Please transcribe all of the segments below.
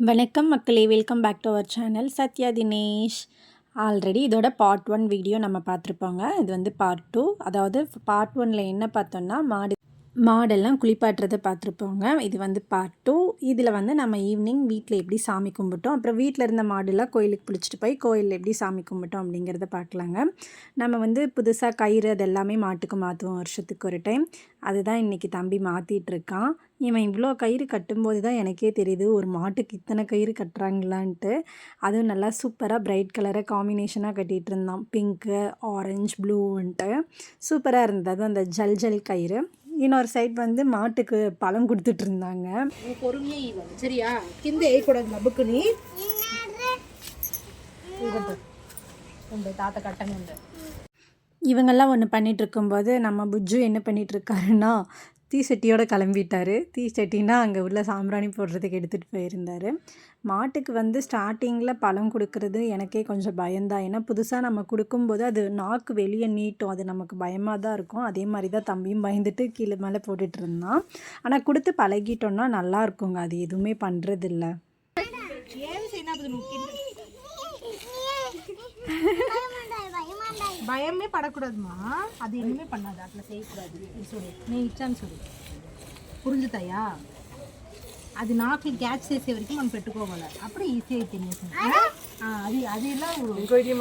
வணக்கம் மக்களே welcome back to our channel Sathya Dinesh. Already இதோட பார்ட் ஒன் வீடியோ நம்ம பார்த்துருப்போங்க. இது வந்து பார்ட் டூ அதாவது பார்ட் ஒனில் என்ன பார்த்தோன்னா மாடு மாடெல்லாம் குளிப்பாட்டுறதை பார்த்துருப்போங்க. இது வந்து பார்ட் டூ இதில் வந்து நம்ம ஈவினிங் வீட்டில் எப்படி சாமி கும்பிட்டோம். அப்புறம் வீட்டில் இருந்த மாடெல்லாம் கோயிலுக்கு பிடிச்சிட்டு போய் கோயிலில் எப்படி சாமி கும்பிட்டோம் அப்படிங்கிறத பார்க்கலாங்க. நம்ம வந்து புதுசாக கயிறு அது எல்லாமே மாட்டுக்கு மாற்றுவோம் வருஷத்துக்கு ஒரு டைம் அதுதான் இன்றைக்கி தம்பி மாற்றிட்டுருக்கான் இவன் இவ்வளோ கயிறு கட்டும்போது தான் எனக்கே தெரியுது ஒரு மாட்டுக்கு இத்தனை கயிறு கட்டுறாங்களான்ட்டு. அதுவும் நல்லா சூப்பராக பிரைட் கலராக காம்பினேஷனாக கட்டிகிட்டு இருந்தான். பிங்க்கு ஆரஞ்சு ப்ளூன்ட்டு சூப்பராக இருந்தது. அதுவும் அந்த ஜல் ஜல் கயிறு. இன்னொரு சைட் வந்து மாட்டுக்கு பழம் கொடுத்துட்டு இருந்தாங்க பொறுமையே சரியா? கிந்த ஏய்க்கூடாது நபுக்கு நீ. தாத்தா கட்டங்க இவங்கெல்லாம் ஒன்று பண்ணிகிட்டு இருக்கும்போது நம்ம புஜ்ஜு என்ன பண்ணிகிட்ருக்காருன்னா தீச்சட்டியோடு கிளம்பிட்டார். கிளம்பிட்டாரு அங்கே உள்ள சாம்பிராணி போடுறதுக்கு எடுத்துகிட்டு போயிருந்தார். மாட்டுக்கு வந்து ஸ்டார்டிங்கில் பழம் கொடுக்கறது எனக்கே கொஞ்சம் பயந்தான் ஏன்னா புதுசாக நம்ம கொடுக்கும்போது அது நாக்கு வெளியே நீட்டும். அது நமக்கு பயமாக தான் இருக்கும். அதே மாதிரி தான் தம்பியும் பயந்துட்டு கீழே மேலே போட்டுட்டு இருந்தான். ஆனால் கொடுத்து பழகிட்டோம்னா நல்லா இருக்குங்க. அது எதுவுமே பண்ணுறதில்ல ఏమి చేయనప్పుడు నువ్వు కింద భయమే పడకూడదుమా అది ఎనిమే పన్నది అట్లా చేయకూడదు ఇది చూడు నేను ఇచ్చాను చూడు పురుంజుతాయా అది నాకు క్యాచ్ చేసే వరకు మనం పెట్టుకోవాలి అప్పుడు ఈజీ అయితే తినేసింది ఆ, అది అది ఇలా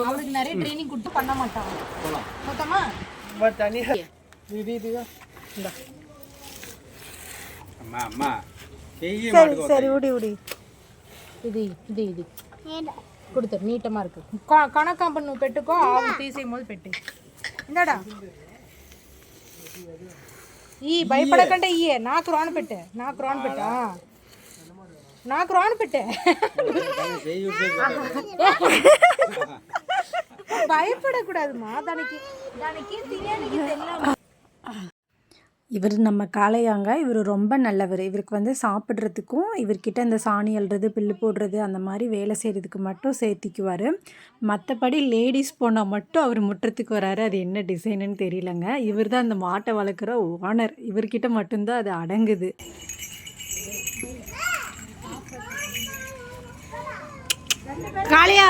அவளுக்கு நிறைய ட்ரைனிங் கொடுத்து பண்ண மாட்டாங்க மொத்தமா అమ్మా అమ్మా చెయ్యి சரி சரி உடி உடி ఇది ఇది ఇది கொடுத்துரு நீட்டமாக இருக்குது கணக்காம் பண்ணு பெட்டுக்கோ ஆகும் தீ செய்யும் போது பெட்டு. என்னடா ஈ பயப்பட கண்ட ஈயே நாக்கு ரான் பெட்டு நாக்கு ரான் பெட்டா. நாக்கு ரான் பெட்டு பயப்படக்கூடாதுமா தனக்கு தனக்கே தெரியாது இவர் நம்ம காளையாங்க. இவர் ரொம்ப நல்லவர். இவருக்கு வந்து சாப்பிட்றதுக்கும் இவர்கிட்ட இந்த சாணி அல்றது பில்லு போடுறது அந்த மாதிரி வேலை செய்கிறதுக்கு மட்டும் சேர்த்திக்குவார். மற்றபடி லேடிஸ் போனால் மட்டும் அவர் முற்றத்துக்கு வராரு. அது என்ன டிசைனுன்னு தெரியலங்க. இவர் தான் அந்த மாட்டை வளர்க்குற ஓனர். இவர்கிட்ட மட்டும்தான் அது அடங்குது. காளையா!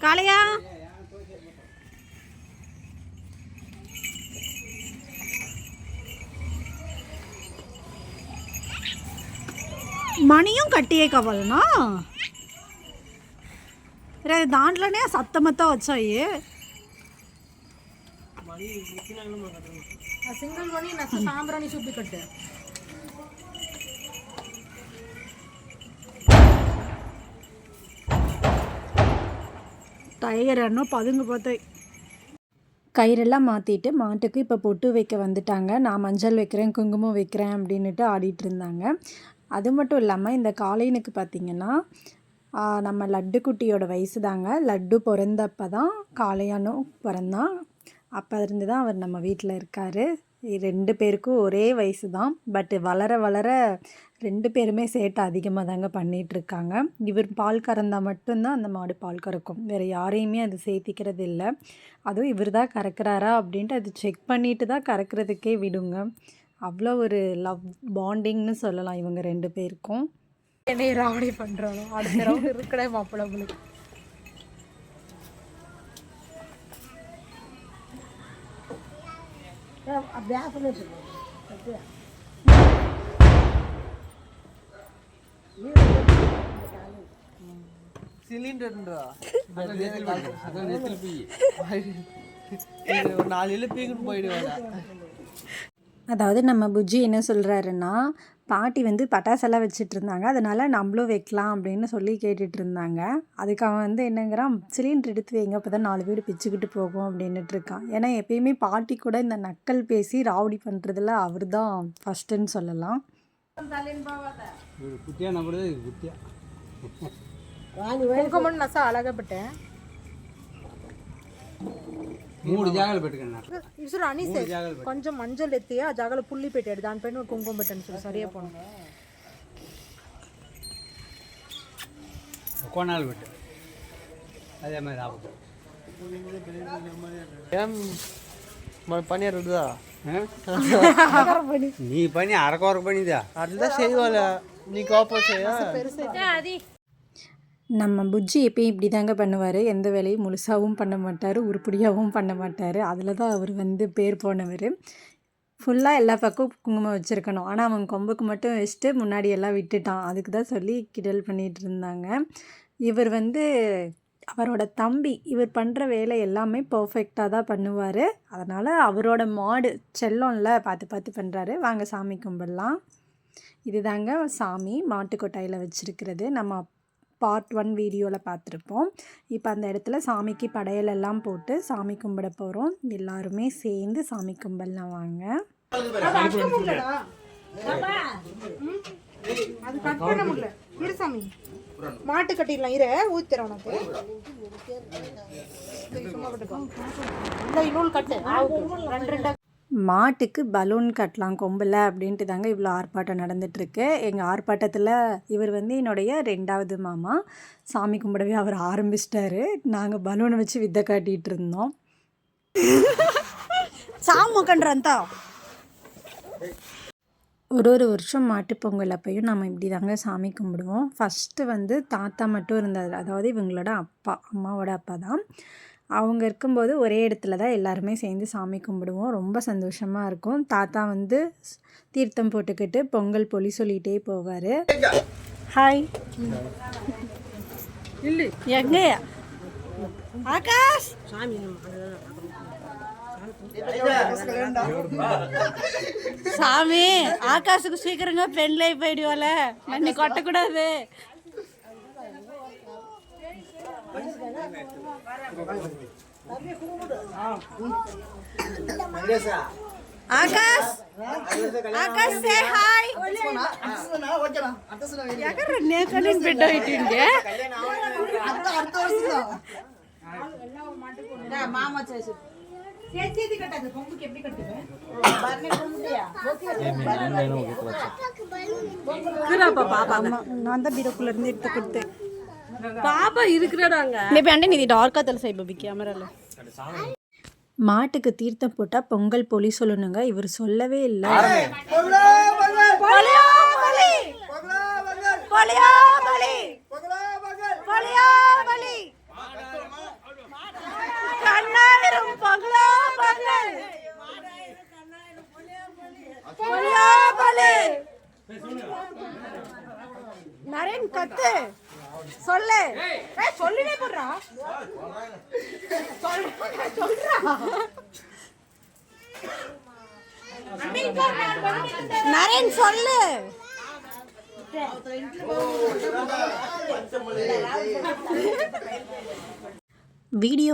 காளையா! మణియం కట్టియే కావాలనా రే దాంట్లోనే సత్తమత్తా వచ్చాయి ఆ సింగిల్ లోని నాకు సాంబ్రాణి చూపి కట్టే டயர் என்ன பதுங்க பார்த்தாய் கயிறெல்லாம் மாற்றிட்டு மாட்டுக்கு இப்போ பொட்டு வைக்க வந்துட்டாங்க நான் மஞ்சள் வைக்கிறேன் குங்குமம் வைக்கிறேன் அப்படின்னுட்டு ஆடிட்டு இருந்தாங்க அது மட்டும் இல்லாமல் இந்த காளையனுக்கு பார்த்திங்கன்னா நம்ம லட்டு குட்டியோட வயசு தாங்க லட்டு பிறந்தப்ப தான் காளையானும் பிறந்தான். அப்போ இருந்து தான் அவர் நம்ம வீட்டில் இருக்கார். ரெண்டு பேருக்கும் ஒரே வயசு தான் பட் வளர வளர ரெண்டு பேருமே சேட்டை அதிகமாக தாங்க பண்ணிகிட்ருக்காங்க இவர் பால் கறந்தால் மட்டும்தான் அந்த மாடு பால் கறக்கும். வேறு யாரையுமே அது சேர்த்திக்கிறது இல்லை அதுவும் இவர் தான் கறக்குறாரா அப்படின்ட்டு அது செக் பண்ணிட்டு தான் கறக்கிறதுக்கே விடுங்க. அவ்வளோ ஒரு லவ் பாண்டிங்னு சொல்லலாம் இவங்க ரெண்டு பேருக்கும். என்னை ராவடி பண்ணுறாலும் அடுத்த ரவுண்ட் இருக்கிறே மாப்பிள்ள உங்களுக்கு சிலிண்டர்ன்றா? நாலு இழுப்பீங்கன்னு போயிடுவாங்க அதாவது நம்ம புஜ்ஜி என்ன சொல்கிறாருன்னா பாட்டி வந்து பட்டாசெல்லாம் வச்சுட்டு இருந்தாங்க அதனால் நம்மளும் வைக்கலாம் அப்படின்னு சொல்லி கேட்டுட்டு இருந்தாங்க அதுக்கு அவன் வந்து என்னங்கிறான் சிலிண்டர் எடுத்து வைங்க அப்போ தான் நாலு பேர் பிச்சுக்கிட்டு போகும் அப்படின்ட்டு இருக்கான். ஏன்னா எப்பயுமே பாட்டி கூட இந்த நக்கல் பேசி ராவடி பண்ணுறதுல அவர் தான் ஃபஸ்ட்டுன்னு சொல்லலாம் அழகப்பட்டேன். మూడు జాగాలు పెట్టుకున్నారు ఇసురు అనిసే కొంచెం మంజలు ఎత్తి ఆ జాగాలో పుల్లి పెట్టాడు దానిపైన కుంకుమ పెట్టండి చూడు సరి అయిపోను కోణాలు పెట్టాడు అదే మరి ఆపు ఏం మన పని అరుదా నీ పని అరకొరకు పనిదా అట్లా చేయాలి నీకు ఆపోజ్ అది நம்ம புஜ்ஜி எப்பயும் இப்படி தாங்க பண்ணுவார். எந்த வேலையும் முழுசாகவும் பண்ண மாட்டார் உருப்படியாகவும் பண்ண மாட்டார். அதில் தான் அவர் வந்து பேர் போனவர். ஃபுல்லாக எல்லா பக்கம் குங்குமம் வச்சுருக்கணும். ஆனால் அவன் கொம்புக்கு மட்டும் வச்சுட்டு முன்னாடி எல்லாம் விட்டுட்டான். அதுக்கு தான் சொல்லி கிடல் பண்ணிகிட்டு இருந்தாங்க. இவர் வந்து அவரோட தம்பி இவர் பண்ணுற வேலை எல்லாமே பர்ஃபெக்டாக தான் பண்ணுவார். அதனால் அவரோட மாடு செல்லம்ல பார்த்து பார்த்து பண்ணுறாரு வாங்க சாமி கும்பிடலாம். இதுதாங்க சாமி மாட்டுக்கொட்டாயில் வச்சுருக்கிறது. நம்ம பார்ட் ஒன் வீடியோவில் பார்த்துருப்போம் இப்போ அந்த இடத்துல சாமிக்கு படையல் எல்லாம் போட்டு சாமி கும்பிட போகிறோம் எல்லாருமே சேர்ந்து சாமி கும்பிடலாம் வாங்க அது கட் பண்ண முடியல இரு சாமி மாட்டு கட்டிடலாம் இரு ஊத்துறேன் உனக்கு இந்த இன்னொரு கட்டு ரெண்டு மாட்டுக்கு பலூன் கட்டலாம் கொம்பில் அப்படின்ட்டு தாங்க இவ்வளோ ஆர்ப்பாட்டம் நடந்துட்டுருக்கு. எங்கள் ஆர்ப்பாட்டத்தில் இவர் வந்து என்னுடைய ரெண்டாவது மாமா. சாமி கும்பிடவே அவர் ஆரம்பிச்சிட்டாரு. நாங்கள் பலூனை வச்சு வித்தை காட்டிகிட்டு இருந்தோம். சாமக்கன்றந்தா ஒரு ஒரு வருஷம் மாட்டுப் பொங்கல் அப்பையும் நம்ம இப்படி தாங்க சாமி கும்பிடுவோம். ஃபஸ்ட்டு வந்து தாத்தா மட்டும் இருந்தார். அதாவது இவங்களோட அப்பா அம்மாவோட அப்பா தான். அவங்க இருக்கும்போது ஒரே இடத்துல தான் எல்லாருமே சேர்ந்து சாமி கும்பிடுவோம். ரொம்ப சந்தோஷமாக இருக்கும். தாத்தா வந்து தீர்த்தம் போட்டுக்கிட்டு பொங்கல் பொலி சொல்லிகிட்டே போவார். ஹாய் இல்லை. எங்க ஆகாஷ்! சாமி ஆகாஷுக்கு சீக்கிரங்க பெண்லே போயிடுவால நன்னி கொட்டக்கூடாது. ஆகாஷ் ఆకాష్ సే హాయ్ ఎక్కడ నేకని బిడ్డ ఇట్టిండే சேர்த்து கட்டாது கொம்புக்கு எப்படி கட்டுவேன் நான் தான் பீரோக்குள்ள இருந்து எடுத்து கொடுத்தேன் பாப்பா இருக்கிறாங்க மேபி అంటే నీది డార్క్ తెలుసు బేబీ కెమెరాలో மாட்டுக்கு தீர்த்தம் போட்டால் பொங்கல் பொலி சொல்லணுங்க இவர் சொல்லவே இல்லை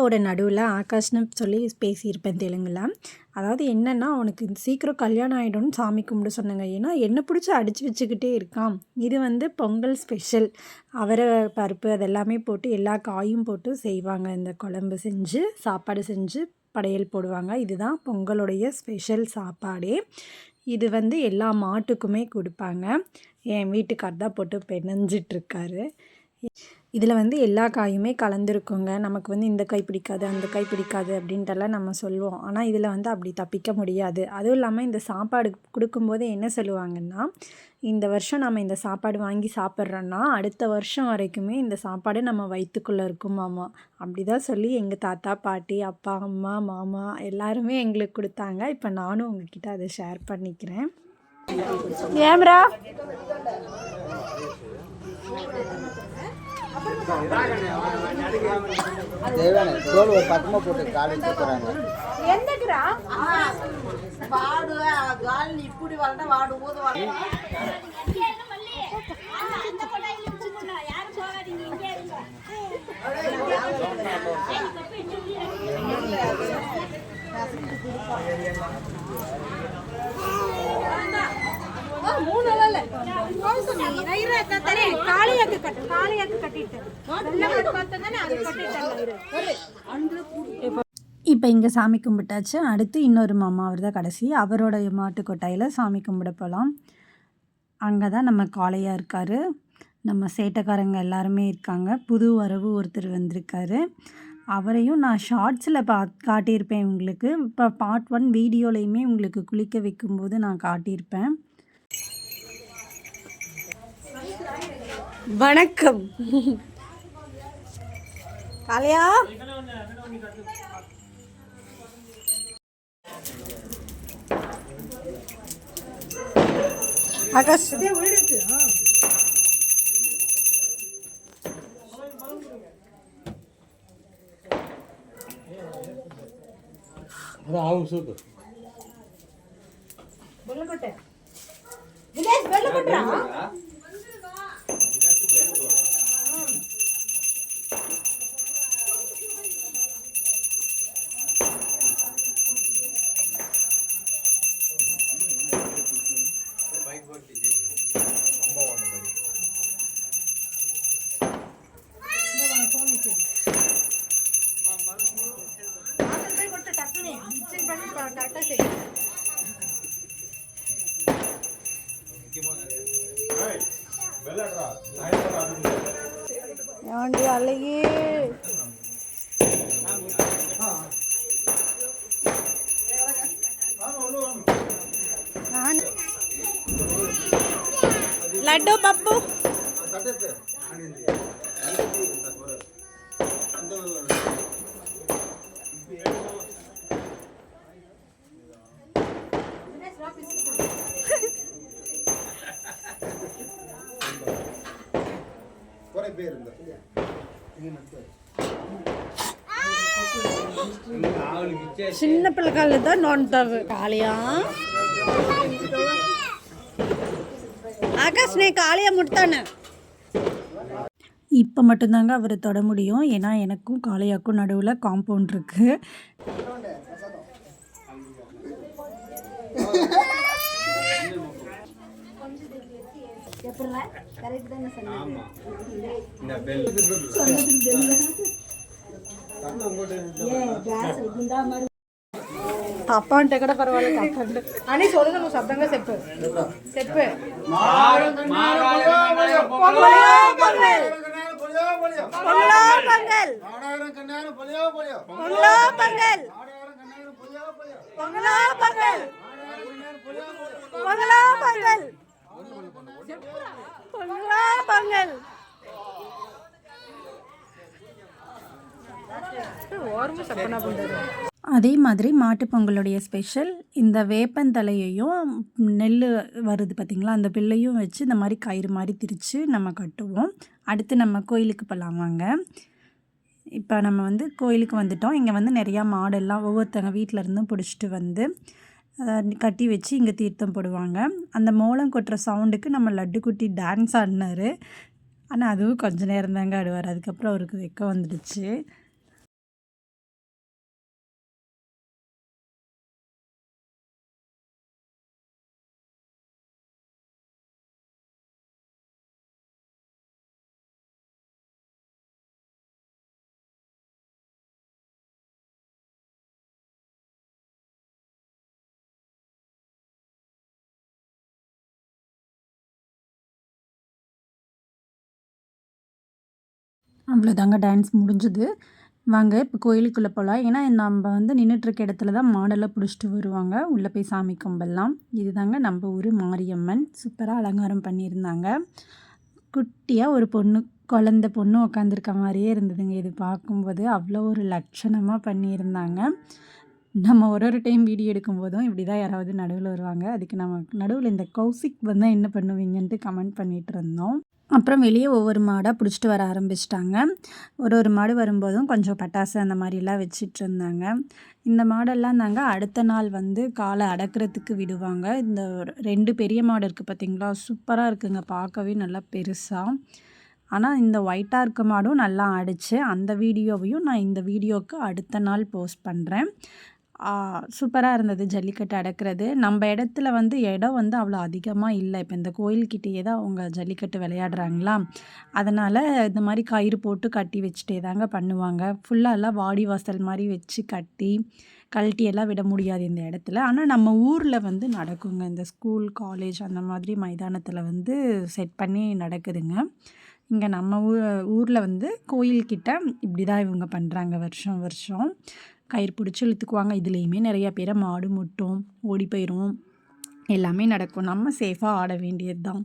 வீடியோவோட நடுவில் ஆகாஷ்னு சொல்லி பேசியிருப்பேன் தெலுங்கில். அதாவது என்னென்னா அவனுக்கு சீக்கிரம் கல்யாணம் ஆகிடும்னு சாமி கும்பிட சொன்னாங்க. ஏன்னா என்ன பிடிச்சி அடித்து வச்சுக்கிட்டே இருக்கான் இது வந்து பொங்கல் ஸ்பெஷல். அவரை பருப்பு அதெல்லாமே போட்டு எல்லா காயும் போட்டு செய்வாங்க. இந்த குழம்பு செஞ்சு சாப்பாடு செஞ்சு படையல் போடுவாங்க. இதுதான் பொங்கலுடைய ஸ்பெஷல் சாப்பாடே. இது வந்து எல்லா மாட்டுக்குமே கொடுப்பாங்க. என் வீட்டுக்கார் தான் போட்டு பெனஞ்சிட்ருக்காரு. இதில் வந்து எல்லா காயுமே கலந்துருக்குங்க. நமக்கு வந்து இந்த காய் பிடிக்காது அந்த காய் பிடிக்காது அப்படின்ட்டெல்லாம் நம்ம சொல்லுவோம். ஆனால் இதில் வந்து அப்படி தப்பிக்க முடியாது. அதுவும் இல்லாமல் இந்த சாப்பாடு கொடுக்கும்போது என்ன சொல்லுவாங்கன்னா இந்த வருஷம் நம்ம இந்த சாப்பாடு வாங்கி சாப்பிட்றோன்னா அடுத்த வருஷம் வரைக்குமே இந்த சாப்பாடு நம்ம வயிற்றுக்குள்ளே இருக்குமாமா அப்படி தான் சொல்லி எங்கள் தாத்தா பாட்டி அப்பா அம்மா மாமா எல்லாருமே எங்களுக்கு கொடுத்தாங்க. இப்போ நானும் உங்ககிட்ட அதை ஷேர் பண்ணிக்கிறேன். ஏம்ரா? தேவானே தோல் ஒரு பக்கமாக போட்டு கால் வச்சுக்கிறாங்க எந்தக்குறா வாடு கால் இப்படி வரட வாடு போது வாடு காளியாக்கு கட்டு காளியாக்கு கட்டிட்டு. இப்போ இங்கே சாமி கும்பிட்டாச்சு. அடுத்து இன்னொரு மாமா அவர் தான் கடைசி. அவரோட மாட்டு கொட்டாயில் சாமி கும்பிட போகலாம் அங்கே தான் நம்ம காளையாக இருக்கார். நம்ம சேட்டைக்காரங்க எல்லாருமே இருக்காங்க. புது வரவு ஒருத்தர் வந்திருக்காரு. அவரையும் நான் ஷார்ட்ஸில் பா காட்டியிருப்பேன் உங்களுக்கு. இப்போ பார்ட் ஒன் வீடியோலையுமே உங்களுக்கு குளிக்க வைக்கும்போது நான் காட்டியிருப்பேன். வணக்கம். காளையா ஆகாஷ். ஆகும் சூப்பு ஏண்டி குறை பேர் சின்ன பிள்ளைக்கால தான் நோண்டாரு காளியா ஆகாஷ் நீ காளியா முட்டானே? இப்போ மட்டும்தாங்க அவரை தொட முடியும் ஏன்னா எனக்கும் காளையாக்கும் நடுவில் காம்பவுண்ட் இருக்குது இந்த பெல் తప్ప అంటే కూడా పర్వాలేదు తప్ప అంటే అని చూడదు నువ్వు శబ్దంగా చెప్పు చెప్పు பொங்கலோபங்கள் பொங்கலோபங்கள் பொங்கலோபங்கள் சப்பனா பண்ணுறது அதே மாதிரி மாட்டுப்பொங்கலுடைய ஸ்பெஷல் இந்த வேப்பந்தலையையும் நெல் வருது பார்த்திங்களா அந்த பில்லையும் வச்சு இந்த மாதிரி கயிறு மாதிரி திரித்து நம்ம கட்டுவோம். அடுத்து நம்ம கோயிலுக்கு போகலாம் வாங்க. இப்போ நம்ம வந்து கோயிலுக்கு வந்துட்டோம். இங்கே வந்து நிறையா மாடெல்லாம் ஒவ்வொருத்தங்க வீட்டில் இருந்தும் பிடிச்சிட்டு வந்து கட்டி வச்சு இங்கே தீர்த்தம் போடுவாங்க. அந்த மோளம் கொட்டுற சவுண்டுக்கு நம்ம லட்டு குட்டி டான்ஸ் ஆடினாரு. ஆனால் அதுவும் கொஞ்ச நேரம் தாங்க ஆடுவார். அதுக்கப்புறம் அவருக்கு வெக்கம் வந்துடுச்சு. அவ்வளோதாங்க டான்ஸ் முடிஞ்சுது. வாங்க இப்போ கோயிலுக்குள்ளே போகலாம் ஏன்னா நம்ம வந்து நின்றுட்டுருக்க இடத்துல தான் மாடெல்லாம் பிடிச்சிட்டு வருவாங்க. உள்ளே போய் சாமி கும்பிடலாம். இதுதாங்க நம்ம ஊர் மாரியம்மன். சூப்பராக அலங்காரம் பண்ணியிருந்தாங்க. குட்டியாக ஒரு பொண்ணு குழந்த பொண்ணு உட்காந்துருக்க மாதிரியே இருந்ததுங்க. இது பார்க்கும்போது அவ்வளோ ஒரு லட்சணமாக பண்ணியிருந்தாங்க. நம்ம ஒரு ஒரு டைம் வீடியோ எடுக்கும்போதும் இப்படி தான் யாராவது நடுவில் வருவாங்க. அதுக்கு நம்ம நடுவில் இந்த கௌசிக் வந்தால் என்ன பண்ணுவீங்கன்ட்டு கமெண்ட் பண்ணிகிட்டு இருந்தோம். அப்புறம் வெளியே ஒவ்வொரு மாடாக பிடிச்சிட்டு வர ஆரம்பிச்சிட்டாங்க. ஒரு ஒரு மாடு வரும்போதும் கொஞ்சம் பட்டாசு அந்த மாதிரிலாம் வச்சிட்டு இருந்தாங்க. இந்த மாடெல்லாம் தாங்க அடுத்த நாள் வந்து காலை அடக்கிறதுக்கு விடுவாங்க. இந்த ஒரு ரெண்டு பெரிய மாடு இருக்குது பார்த்தீங்களா சூப்பராக இருக்குங்க. பார்க்கவே நல்லா பெருசாக ஆனால் இந்த ஒயிட்டாக இருக்க மாடும் நல்லா ஆடிச்சு. அந்த வீடியோவையும் நான் இந்த வீடியோவுக்கு அடுத்த நாள் போஸ்ட் பண்ணுறேன் சூப்பராக இருந்தது ஜல்லிக்கட்டு அடக்கிறது. நம்ம இடத்துல வந்து இடம் வந்து அவ்வளோ அதிகமாக இல்லை. இப்போ இந்த கோயில்கிட்டயே தான் அவங்க ஜல்லிக்கட்டு விளையாடுறாங்களா? அதனால் இந்த மாதிரி கயிறு போட்டு கட்டி வச்சுட்டே தாங்க பண்ணுவாங்க. ஃபுல்லாக எல்லாம் வாடி வாசல் மாதிரி வச்சு கட்டி கழட்டி எல்லாம் விட முடியாது இந்த இடத்துல. ஆனால் நம்ம ஊரில் வந்து நடக்குங்க. இந்த ஸ்கூல் காலேஜ் அந்த மாதிரி மைதானத்தில் வந்து செட் பண்ணி நடக்குதுங்க. இங்கே நம்ம ஊ ஊரில் வந்து கோயில்கிட்ட இப்படி தான் இவங்க பண்ணுறாங்க வருஷம் வருஷம். கயிறு பிடிச்சி இழுத்துக்குவாங்க. இதுலேயுமே நிறையா பேரை மாடு முட்டும் ஓடி போயிடும் எல்லாமே நடக்கும். நம்ம சேஃபாக ஆட வேண்டியது தான்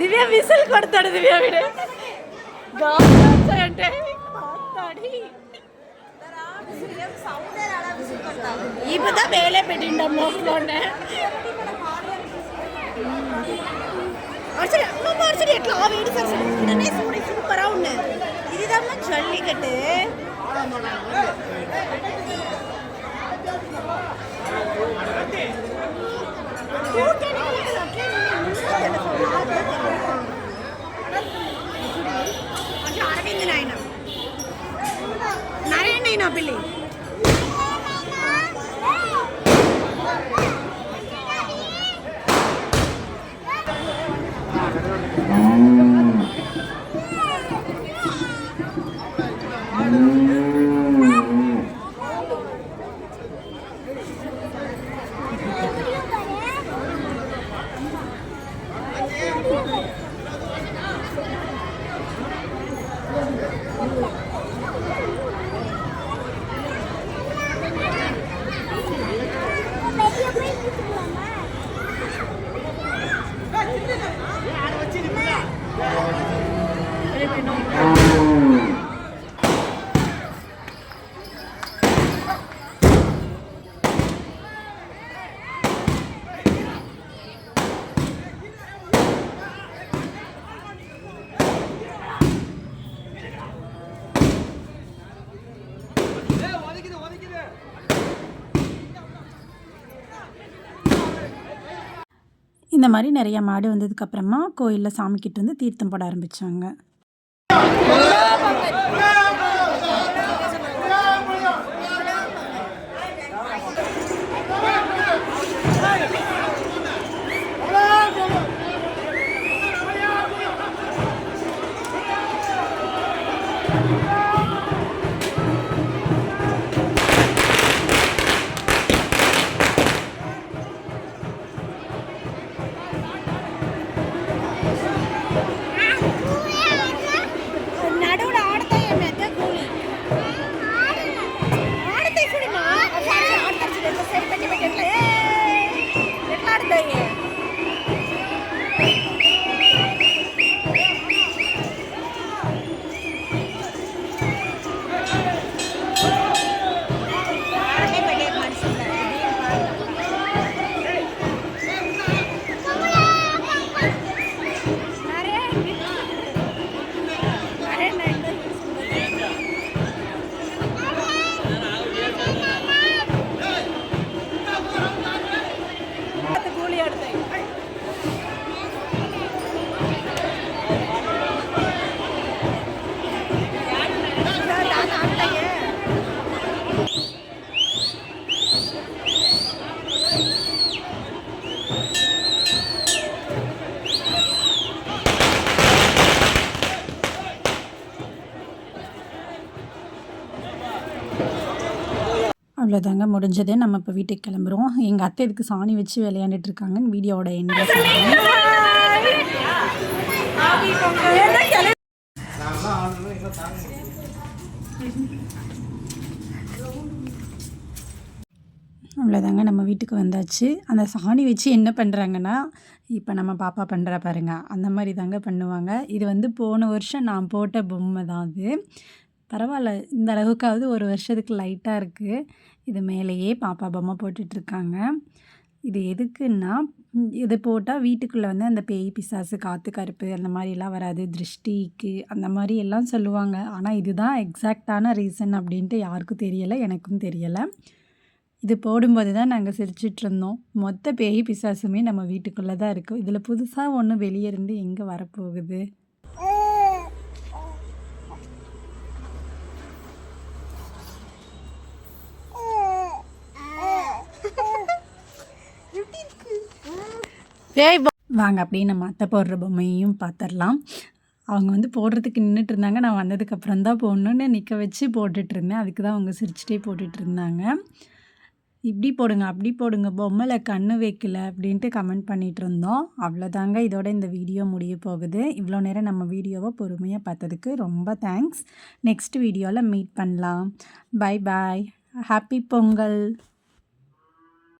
விசில் విసిల్ కొడతాడు దివ్య వీడు గాలి இப்போ தான் வேலை பெட்டின்டோம் மோஸ்ட்லோன்னு அரசடி இன்னும் அரசடி வீடு சார் உடனே சூடி சூப்பராக ஒன்று இதுதான் ஜல்லிக்கட்டு அரவிந்த் நாயனா நரேன் நைனா பிள்ளை இந்த மாதிரி நிறைய மாடு வந்ததுக்கப்புறமா கோயிலில் சாமிக்கிட்டு வந்து தீர்த்தம் போட ஆரம்பித்தாங்க அவ்வளோதாங்க முடிஞ்சதே. நம்ம இப்போ வீட்டுக்கு கிளம்புறோம். எங்கள் அத்தை இதுக்கு சாணி வச்சு விளையாண்டுட்டு இருக்காங்கன்னு வீடியோவோட எண்டில் அவ்வளோதாங்க நம்ம வீட்டுக்கு வந்தாச்சு. அந்த சாணி வச்சு என்ன பண்ணுறாங்கன்னா இப்போ நம்ம பாப்பா பண்ணுறா பாருங்க. அந்த மாதிரி தாங்க பண்ணுவாங்க. இது வந்து போன வருஷம் நான் போட்ட பொம்மை தான் அது. பரவாயில்ல. இந்த அளவுக்காவது ஒரு வருஷத்துக்கு லைட்டாக இருக்குது இது மேலேயே பாப்பா பொம்மை போட்டுட்ருக்காங்க இது எதுக்குன்னா இது போட்டால் வீட்டுக்குள்ளே வந்து அந்த பேய் பிசாசு காற்று கருப்பு அந்த மாதிரிலாம் வராது. திருஷ்டிக்கு அந்த மாதிரி எல்லாம் சொல்லுவாங்க. ஆனால் இதுதான் எக்ஸாக்டான ரீசன் அப்படின்ட்டு யாருக்கும் தெரியலை எனக்கும் தெரியலை. இது போடும்போது தான் நாங்கள் சிரிச்சிட்ருந்தோம் மொத்த பேய் பிசாசுமே நம்ம வீட்டுக்குள்ளே தான் இருக்கும் இதில் புதுசாக ஒன்று வெளியே இருந்து எங்கே வரப்போகுது? வாங்க அப்படியே நம்ம அத்தை போடுற பொம்மையும் பார்த்துடலாம் அவங்க வந்து போடுறதுக்கு நின்றுட்டு இருந்தாங்க. நான் வந்ததுக்கப்புறம் தான் போடணுன்னு நிற்க வச்சு போட்டுட்டு இருந்தேன். அதுக்கு தான் அவங்க சிரிச்சிட்டே போட்டுட்டு இருந்தாங்க. இப்படி போடுங்க அப்படி போடுங்க. பொம்மையில் கண்ணு வைக்கல அப்படின்ட்டு கமெண்ட் பண்ணிகிட்டு இருந்தோம். அவ்வளோதாங்க இதோட இந்த வீடியோ முடிய போகுது. இவ்வளோ நேரம் நம்ம வீடியோவை பொறுமையாக பார்த்ததுக்கு ரொம்ப தேங்க்ஸ் நெக்ஸ்ட் வீடியோவில் மீட் பண்ணலாம். Bye bye happy Pongal